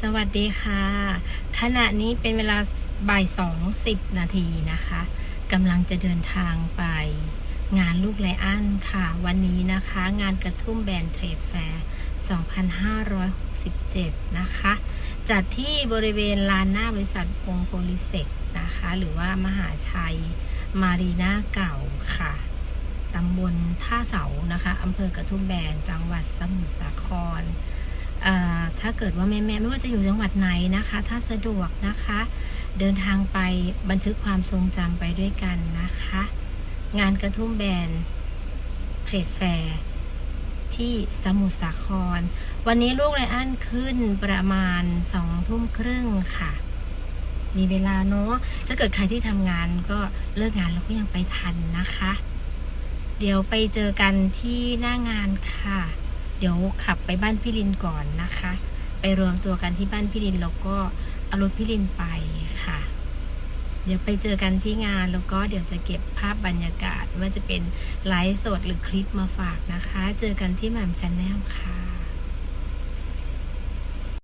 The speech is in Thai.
สวัสดีค่ะ ขณะนี้เป็นเวลาบ่ายสองสิบนาทีนะคะกำลังจะเดินทางไปงานลูกไลอ้อนค่ะ วันนี้นะคะงานกระทุ่มแบนเทรดแฟร์ 2567 นะคะ จัดที่บริเวณลานหน้าบริษัทวงโพลิเซกนะคะ หรือว่ามหาชัยมารีนาเก่าค่ะตำบลท่าเสานะคะอำเภอกระทุ่มแบนจังหวัดสมุทรสาคร ถ้าเกิดว่าแม่ๆไม่ว่าจะอยู่จังหวัดไหนนะคะ ถ้าสะดวกนะคะ เดินทางไปบันทึกความทรงจำไปด้วยกันนะคะ งานกระทุ่มแบนเทรดแฟร์ที่สมุทรสาคร วันนี้ลูกไรอันขึ้นประมาณสองทุ่มครึ่งค่ะ มีเวลาเนาะถ้าเกิดใครที่ทำงานก็เลิกงานแล้วก็ยังไปทันนะคะ เดี๋ยวไปเจอกันที่หน้างานค่ะ เดี๋ยวขับไปบ้านพี่ลินก่อนนะคะ ไปรวมตัวกันที่บ้านพี่ลินแล้วก็เอารถพี่ลินไปค่ะ เดี๋ยวไปเจอกันที่งานแล้วก็เดี๋ยวจะเก็บภาพบรรยากาศว่าจะเป็นไลฟ์สดหรือคลิปมาฝากนะคะ เจอกันที่แหม่มชาแนลค่ะ